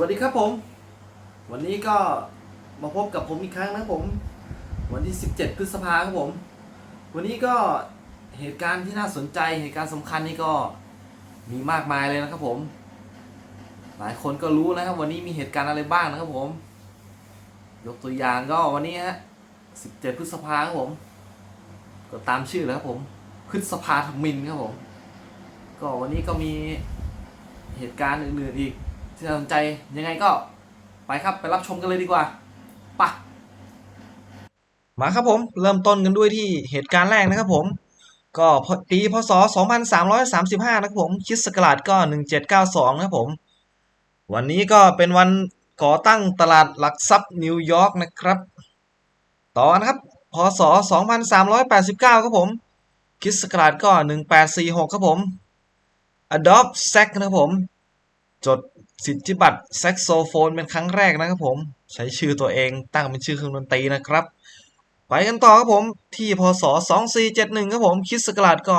วัสดีครับผม วันนี้ก็มาพบกับผมอีกครั้งนะครับผม วันที่ 17 พฤษภาครับผม วันนี้ก็เหตุการณ์ที่น่าสนใจเหตุการณ์สำคัญนี่ก็มีมากมายเลยนะครับผม หลายคนก็รู้นะครับ วันนี้มีเหตุการณ์อะไรบ้างนะครับผม ยกตัวอย่างก็วันนี้ฮะ 17 พฤษภาครับผม ก็ตามชื่อแล้วครับผมพฤษภาธมินครับผม ก็วันนี้ก็มีเหตุการณ์อื่นๆอีก ที่น่าสนใจยังไงก็ไปครับไปรับชมกันเลยดีกว่าไปะมาครับผมเริ่มต้นกันด้วยที่เหตุการณ์แรกนะครับผม ก็ปีพศ 2335 นะครับผมคิดศักราชก็ 1792 นะครับผม วันนี้ก็เป็นวันก่อตั้งตลาดหลักทรัพย์นิวยอร์กนะครับ ต่อนะครับพศ 2389 ครับผม คิดศักราชก็ 1846 ครับผม Adopt Sack นะครับผม จด สิทธิบัตรแซกโซโฟนเป็นครั้งแรกนะครับผม ใช้ชื่อตัวเองตั้งเป็นชื่อเครื่องดนตรีนะครับ ไปกันต่อครับผมที่พศ 2471ครับผมคิดศักราชก็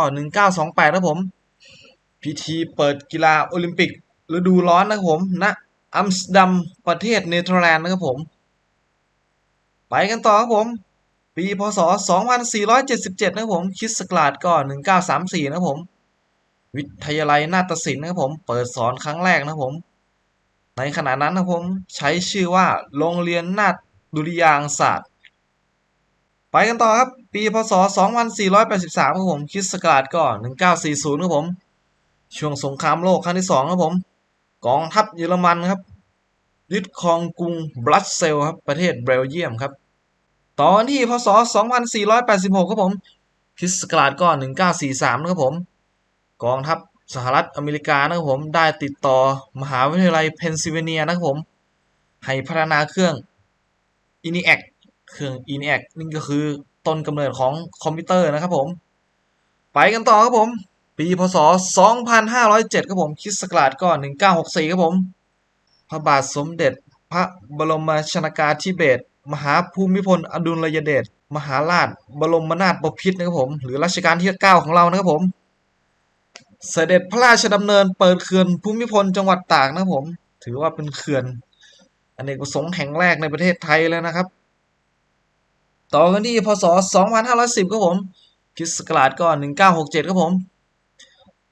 1928ครับผม พิธีเปิดกีฬาโอลิมปิกฤดูร้อนนะครับผมณอัมสเตอร์ดัมประเทศเนเธอร์แลนด์นะครับผม ไปกันต่อครับผม ปีพศ 2477นะครับผมคิดศักราชก็1934นะครับผม วิทยาลัยนาฏศิลป์นะครับผม เปิดสอนครั้งแรกนะครับผม ในขณะนั้นนะผมใช้ชื่อว่าโรงเรียนนาฏดุริยางศาสตร์ ไปกันต่อครับ ปีพศ 2483ครับผมคริสต์ศักราชก็ 1940ครับผม ช่วงสงครามโลกครั้งที่2ครับผม กองทัพเยอรมันครับยึดครองกรุงบรัสเซลครับประเทศเบลเยียมครับต่อนที่พศ 2486 ครับผมคริสต์ศักราชก็ 1943 นะครับผม กองทัพ สหรัฐอเมริกานะครับผมได้ติดต่อมหาวิทยาลัยเพนซิลเวเนียนะครับผมให้พัฒนาเครื่อง ENIAC เครื่อง ENIAC นี่ก็คือต้นกำเนิดของคอมพิวเตอร์นะครับผม ไปกันต่อครับผม ปีพศ 2507 ครับผมคริสต์ศักราชก็ 1964 ครับผม พระบาทสมเด็จพระบรมชนากาธิเบศรมหาภูมิพลอดุลยเดชมหาราชบรมนาถบพิตรนะครับผม หรือรัชกาลที่ 9 ของเรานะครับผม เสด็จพระราชดำเนินเปิดเขื่อนภูมิพลจังหวัดตากนะผม ถือว่าเป็นเขื่อนอนเนกประสงค์แห่งแรกในประเทศไทยแล้วนะครับ ต่อกันที่พศ 2510ครับผมคริสต์ศักราชก็1967ครับผม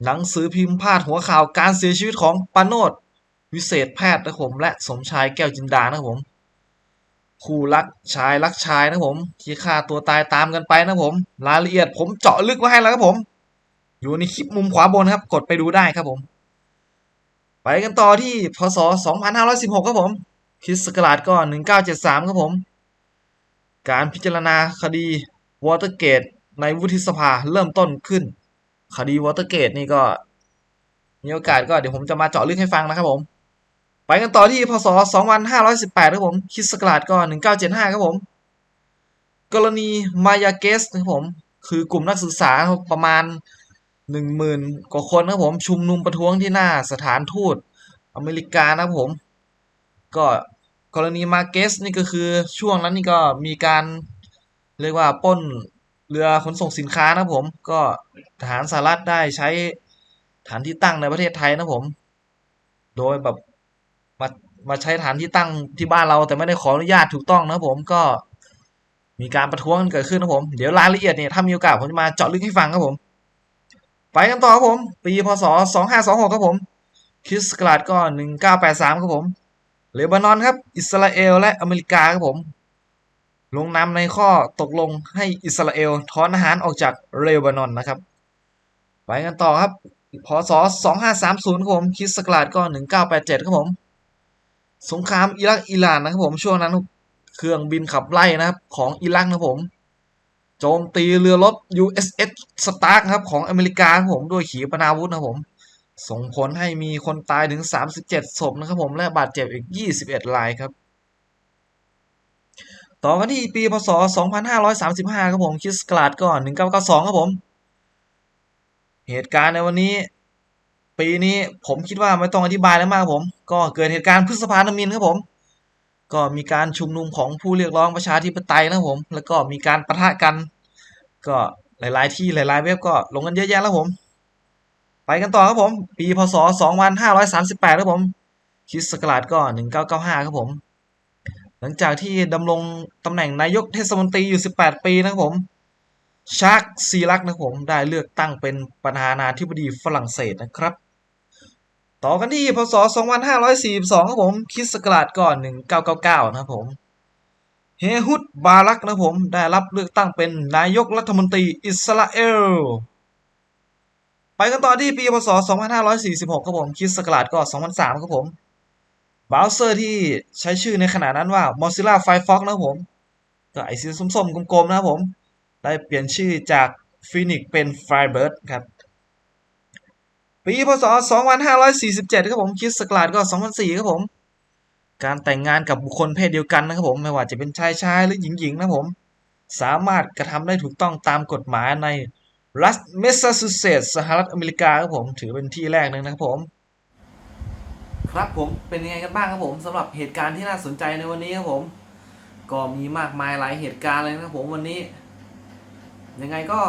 หนังสือพิมพ์พาดหัวข่าวการเสียชีวิตของปานโนดวิเศษแพทย์นะผมและสมชายแก้วจินดานะครับผมคู่รักชายรักชายนะครับผมที่ฆ่าตัวตายตามกันไปนะครับผม รายละเอียดผมเจาะลึกไว้ให้แล้วครับผม อยู่ในคลิปมุมขวาบนครับ กดไปดูได้ครับผม ไปกันต่อที่พศ 2516 ครับผมคริสต์ศักราชก็ 1973 ครับผม การพิจารณาคดีวอเตอร์เกตในวุฒิสภาเริ่มต้นขึ้น คดีวอเตอร์เกตนี่ก็ มีโอกาสก็เดี๋ยวผมจะมาเจาะลึกให้ฟังนะครับผม ไปกันต่อที่พศ 2518 ครับผมคริสต์ศักราชก็ 1975 ครับผม กรณีมายาเกสครับผม คือกลุ่มนักศึกษาประมาณ หนึ่งหมื่นกว่าคนครับผมชุมนุมประท้วงที่หน้าสถานทูตอเมริกานะครับผม ก็กรณีมาเกสนี่ก็คือช่วงนั้นนี่ก็มีการเรียกว่าป้นเรือขนส่งสินค้านะผม ก็ทหารสหรัฐได้ใช้ฐานที่ตั้งในประเทศไทยนะผม โดยแบบมามาใช้ฐานที่ตั้งที่บ้านเราแต่ไม่ได้ขออนุญาตถูกต้องนะผมก็มีการประท้วงเกิดขึ้นนะครับผม เดี๋ยวรายละเอียดเนี่ยถ้ามีโอกาสผมจะมาเจาะลึกให้ฟังครับผม ไปกันต่อครับผม ปีพศ 2526 ครับผม คริสต์กราชก็ 1983 ครับผมเลบานอนครับ อิสราเอล และอเมริกาครับผม ลงนามในข้อตกลงให้อิสราเอลถอนอาหารออกจากเลบานอนนะครับ ไปกันต่อครับ พศ 2530 ครับผม คริสต์กราชก็ 1987 ครับผม สงครามอิรักอิหร่านนะครับผม ช่วงนั้นเครื่องบินขับไล่นะครับของอิรักนะครับผม โจมตีเรือรบ USS Stark ครับของอเมริกาครับผมด้วยขีปนาวุธนะผม ส่งผลให้มีคนตายถึง 37 ศพนะครับผมและบาดเจ็บอีก 21 รายครับ ต่อกันที่ปีพศ 2535 ครับผมคิสต์ศักราชก็1992 ครับผม เหตุการณ์ในวันนี้ ปีนี้ผมคิดว่าไม่ต้องอธิบายแล้วมากครับผม ก็เกิดเหตุการณ์พฤษภาธมินครับผม ก็มีการชุมนุมของผู้เรียกร้องประชาธิปไตยนะผม แล้วก็มีการประทะกัน ก็หลาย ๆ ที่หลาย ๆ เว็บก็ลงกันเยอะแยะแล้วผม ไปกันต่อครับผม ปีพศ 2538ครับผมคริสต์ศักราชก็ 1995 ครับผม หลังจากที่ดำรงตำแหน่งนายกเทศมนตรีอยู่ 18 ปีนะครับผม ชาร์กซีรักนะครับผม ได้เลือกตั้งเป็นประธานาธิบดีฝรั่งเศสนะครับ ต่อกันที่พศ 2542 ครับผมคริสกราชก็1999 นะครับผม เฮฮุดบารักนะผมได้รับเลือกตั้งเป็นนายกรัฐมนตรีอิสราเอล ไปกันต่อที่ปีพศ 2546 ครับผมคริสกราชก็ 2003 ครับผมบราวเซอร์ที่ใช้ชื่อในขณะนั้นว่า Mozilla Firefox นะครับผม ก็ไอสีส้มๆกลมๆ นะครับผม ได้เปลี่ยนชื่อจาก Phoenix เป็น Firebird ครับ ปีพศ 2547 ครับผมคริสต์ศักราชก็ 2004 ครับผม การแต่งงานกับบุคคลเพศเดียวกันนะครับผม ไม่ว่าจะเป็นชายชายหรือหญิงหญิงนะผม สามารถกระทำได้ถูกต้องตามกฎหมายในรัฐเมสซาชูเซตส์สหรัฐอเมริกาครับผม ถือเป็นที่แรกหนึงนะครับผม ครับผมเป็นยังไงกันบ้างครับผมสำหรับเหตุการณ์ที่น่าสนใจในวันนี้ครับผม ก็มีมากมายหลายเหตุการณ์เลยนะครับผมวันนี้ ยังไงก็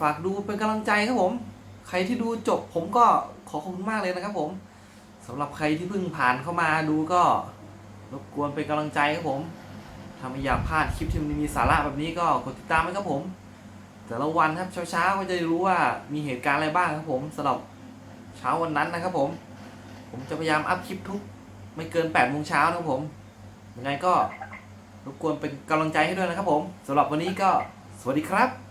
ฝากดูเป็นกำลังใจครับผม ใครที่ดูจบผมก็ขอขอบคุณมากเลยนะครับผมสำหรับใครที่เพิ่งผ่านเข้ามาดูก็รบกวนเป็นกำลังใจครับผมถ้าไม่อยากพลาดคลิปที่มันมีสาระแบบนี้ก็กดติดตามไว้ครับผม แต่ละวันครับเช้าๆก็จะรู้ว่ามีเหตุการณ์อะไรบ้างครับผมสำหรับเช้าวันนั้นนะครับผม ผมจะพยายามอัพคลิปทุก ไม่เกิน8โมงเช้านะครับผมยังไงก็รบกวนเป็นกำลังใจให้ด้วยนะครับผมสำหรับวันนี้ก็สวัสดีครับ